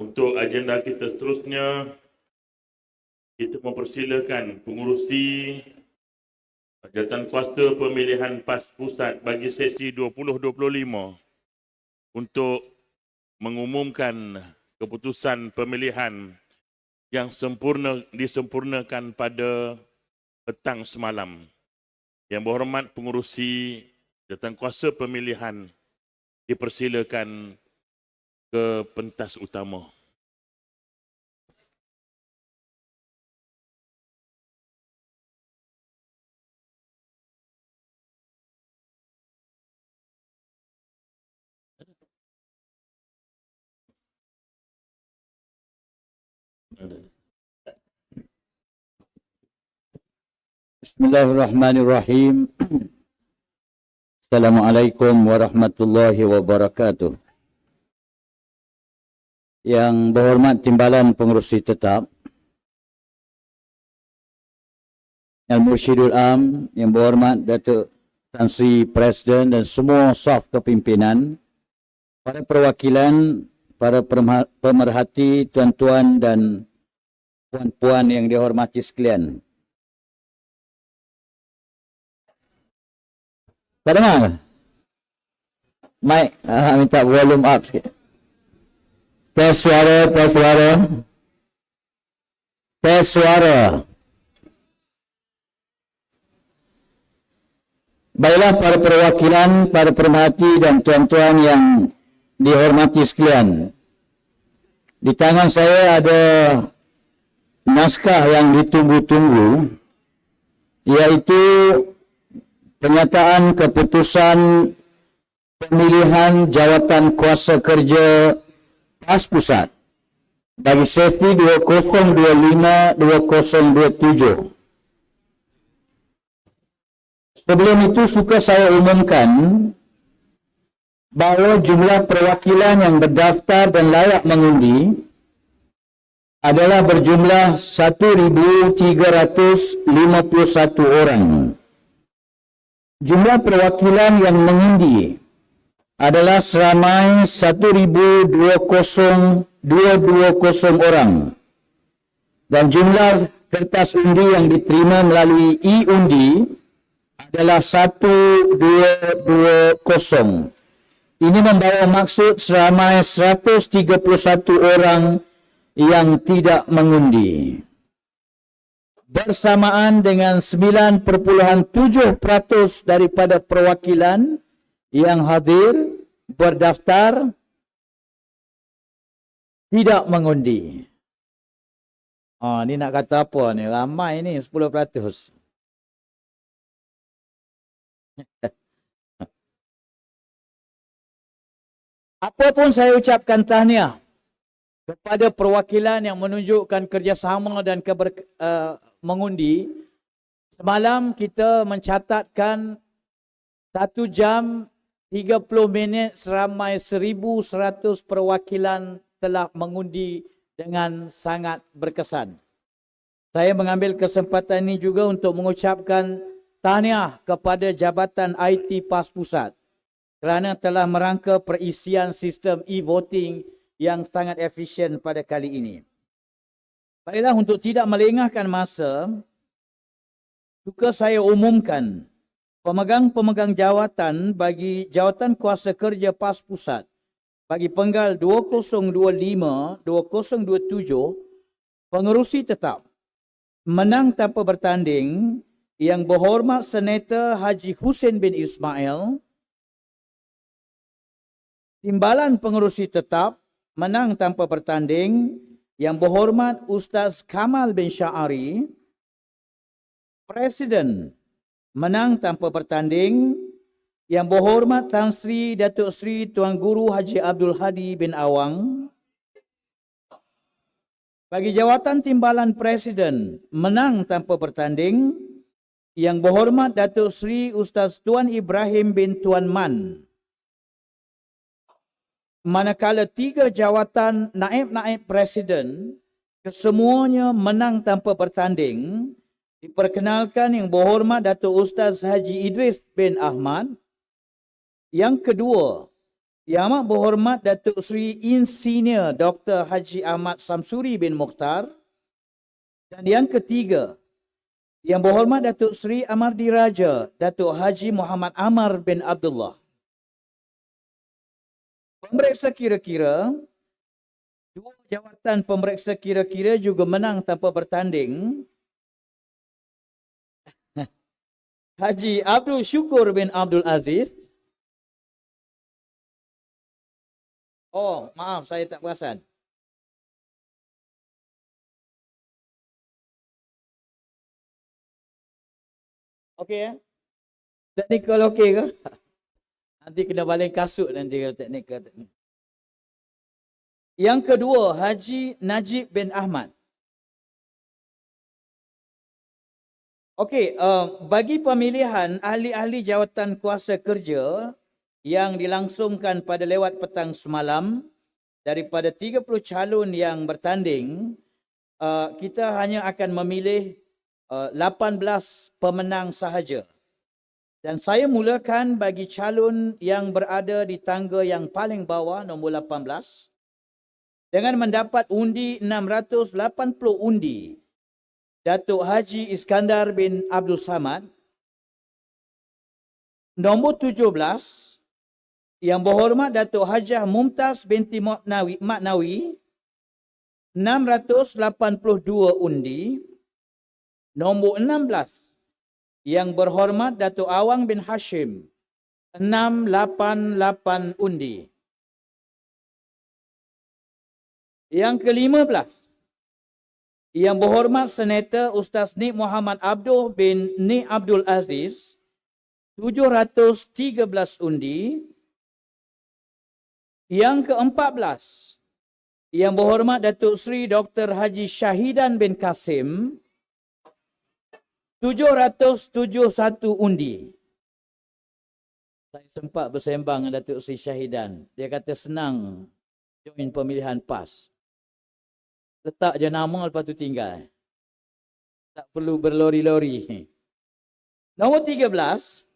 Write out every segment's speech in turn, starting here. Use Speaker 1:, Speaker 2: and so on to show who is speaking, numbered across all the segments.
Speaker 1: Untuk agenda kita seterusnya, kita mempersilakan pengurusi Jabatan Kuasa Pemilihan PAS Pusat bagi sesi 2025 untuk mengumumkan keputusan pemilihan yang sempurna disempurnakan pada petang semalam. Yang berhormat pengurusi Jabatan Kuasa Pemilihan dipersilakan ke pentas utama.
Speaker 2: Bismillahirrahmanirrahim. Assalamualaikum warahmatullahi wabarakatuh. Yang berhormat Timbalan Pengerusi Tetap, Yang Mursyidul Am, Yang berhormat Datuk Tan Sri Presiden dan semua staf kepimpinan, para perwakilan, para pemerhati, tuan-tuan dan puan-puan yang dihormati sekalian. Tak dengar? Mic, ah, minta volume up sikit. Tes suara, tes suara. Tes suara. Baiklah para perwakilan, para pemerhati dan tuan-tuan yang dihormati sekalian. Di tangan saya ada naskah yang ditunggu-tunggu iaitu penyataan keputusan pemilihan jawatan kuasa kerja PAS Pusat bagi sesi 2025-2027. Sebelum itu suka saya umumkan bahawa jumlah perwakilan yang berdaftar dan layak mengundi adalah berjumlah 1,351 orang. Jumlah perwakilan yang mengundi adalah seramai 1,220 orang. Dan jumlah kertas undi yang diterima melalui e-undi adalah 1220. Ini membawa maksud seramai 131 orang yang tidak mengundi bersamaan dengan 9.7% daripada perwakilan yang hadir berdaftar tidak mengundi. Ah, ni nak kata apa ni? Ramai ni 10%. Apapun saya ucapkan tahniah kepada perwakilan yang menunjukkan kerjasama dan keber, uh, mengundi. Semalam kita mencatatkan satu jam 30 minit seramai 1100 perwakilan telah mengundi dengan sangat berkesan. Saya mengambil kesempatan ini juga untuk mengucapkan tahniah kepada Jabatan IT PAS Pusat kerana telah merangka perisian sistem e-voting yang sangat efisien pada kali ini. Baiklah untuk tidak melengahkan masa, suka saya umumkan pemegang-pemegang jawatan bagi jawatan kuasa kerja PAS Pusat. Bagi penggal 2025-2027 pengerusi tetap. Menang tanpa bertanding yang berhormat Senator Haji Hussein bin Ismail. Timbalan pengerusi tetap menang tanpa bertanding yang berhormat Ustaz Kamal bin Syari, Presiden menang tanpa bertanding yang berhormat Tan Sri Datuk Sri Tuan Guru Haji Abdul Hadi bin Awang, bagi jawatan timbalan Presiden menang tanpa bertanding yang berhormat Datuk Sri Ustaz Tuan Ibrahim bin Tuan Man, manakala tiga jawatan naib-naib presiden kesemuanya menang tanpa bertanding diperkenalkan yang berhormat Datuk Ustaz Haji Idris bin Ahmad yang kedua Yang amat berhormat Datuk Seri Insinyur Dr. Haji Ahmad Samsuri bin Mukhtar. Dan yang ketiga, yang berhormat Datuk Seri Amar Diraja Datuk Haji Muhammad Amar bin Abdullah. Pemeriksa kira-kira, dua jawatan pemeriksa kira-kira juga menang tanpa bertanding. Haji Abdul Syukur bin Abdul Aziz. Oh, maaf saya tak perasan. Okey ya? Teknikal okey ke? Nanti kena baling kasut nanti kalau teknikal. Yang kedua, Haji Najib bin Ahmad. Okey, uh, bagi pemilihan ahli-ahli jawatan kuasa kerja yang dilangsungkan pada lewat petang semalam daripada 30 calon yang bertanding, uh, kita hanya akan memilih uh, 18 pemenang sahaja. Dan saya mulakan bagi calon yang berada di tangga yang paling bawah nombor 18 dengan mendapat undi 680 undi. Datuk Haji Iskandar bin Abdul Samad. Nombor 17 yang berhormat Datuk Hajah Mumtaz binti Maknawi, Maknawi 682 undi. Nombor 16 yang berhormat Datuk Awang bin Hashim 688 undi. Yang ke-15 yang berhormat Senator Ustaz Nik Muhammad Abdul bin Nik Abdul Aziz 713 undi. Yang ke-14 yang berhormat Datuk Seri Dr. Haji Syahidan bin Kasim 771 undi. Saya sempat bersembang dengan Datuk Seri Syahidan. Dia kata senang join pemilihan PAS. Letak je nama lepas tu tinggal. Tak perlu berlori-lori. Nombor 13.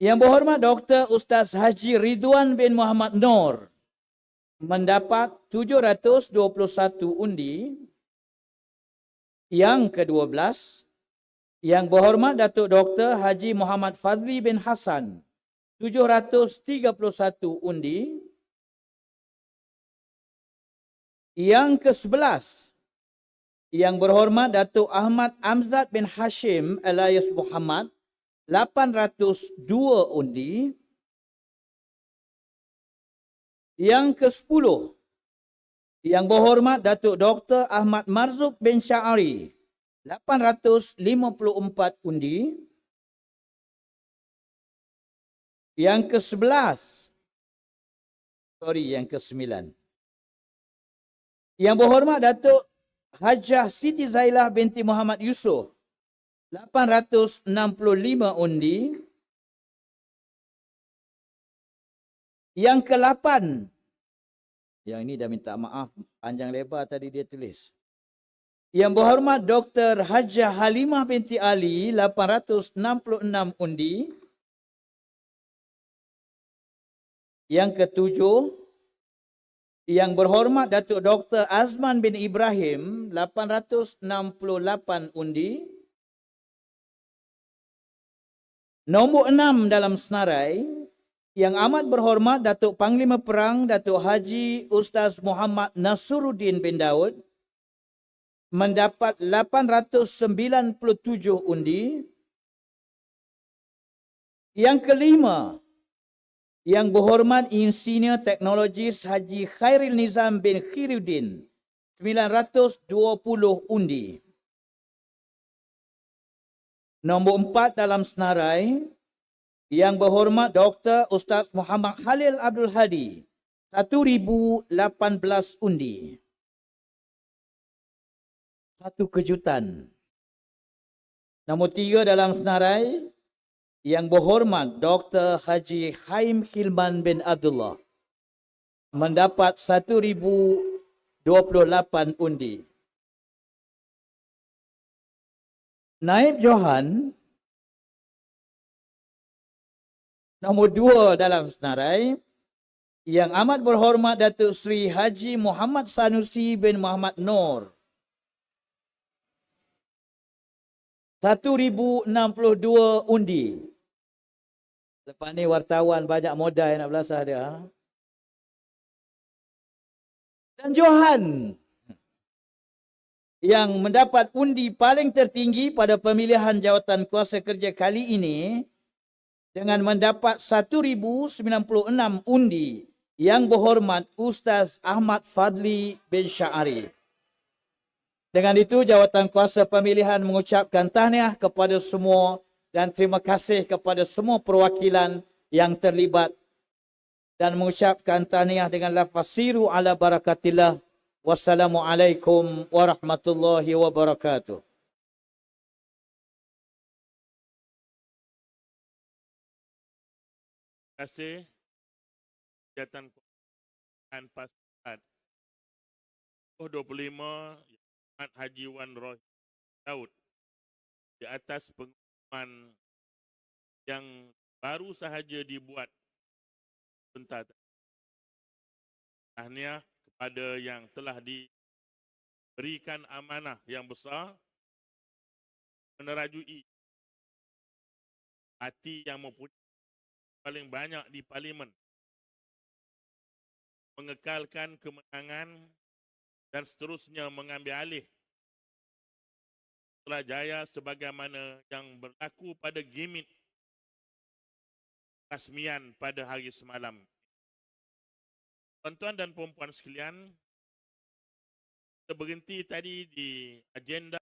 Speaker 2: Yang berhormat Dr. Ustaz Haji Ridwan bin Muhammad Nur mendapat 721 undi. Yang ke-12 yang berhormat Datuk Dr. Haji Muhammad Fadli bin Hassan 731 undi. Yang ke-11 yang berhormat Datuk Ahmad Amzad bin Hashim alias Muhammad 802 undi. Yang ke-10 yang berhormat Datuk Dr. Ahmad Marzuk bin Syari 854 undi. Yang ke-11 sorry yang ke-9 yang berhormat Datuk Hajah Siti Zailah binti Muhammad Yusof 865 undi. Yang ke-8 yang ini dah minta maaf panjang lebar tadi dia tulis. Yang berhormat Dr. Hajah Halimah binti Ali 866 undi. Yang ketujuh yang berhormat Datuk Dr. Azman bin Ibrahim 868 undi. Nombor enam dalam senarai yang amat berhormat Datuk Panglima Perang Datuk Haji Ustaz Muhammad Nasruddin bin Daud mendapat 897 undi. Yang kelima, yang berhormat Insinyur Teknologis Haji Khairil Nizam bin Khairuddin 920 undi. Nombor empat dalam senarai yang berhormat Dr. Ustaz Muhammad Khalil Abdul Hadi 1018 undi. Satu kejutan. Nombor tiga dalam senarai yang berhormat Dr. Haji Haim Hilman bin Abdullah mendapat 1028 undi. Naib Johan nombor dua dalam senarai Yang amat berhormat Datuk Seri Haji Muhammad Sanusi bin Muhammad Nur. 1062 undi. Lepas ni wartawan banyak modal nak belasah dia. ha? Dan Johan yang mendapat undi paling tertinggi pada pemilihan jawatan kuasa kerja kali ini dengan mendapat 1096 undi yang berhormat Ustaz Ahmad Fadli bin Syari. Dengan itu jawatan kuasa pemilihan mengucapkan tahniah kepada semua dan terima kasih kepada semua perwakilan yang terlibat dan mengucapkan tahniah dengan lafaz siru ala barakatillah. Wassalamualaikum warahmatullahi wabarakatuh.
Speaker 1: Terima kasih jawatan dan pasukan Oh 25 Ahmad Haji Wan Roh Daud di atas pengumuman yang baru sahaja dibuat sebentar. Tahniah kepada yang telah diberikan amanah yang besar menerajui hati yang mempunyai paling banyak di parlimen mengekalkan kemenangan dan seterusnya mengambil alih telah jaya sebagaimana yang berlaku pada gimit rasmian pada hari semalam. Tuan-tuan dan perempuan sekalian, kita berhenti tadi di agenda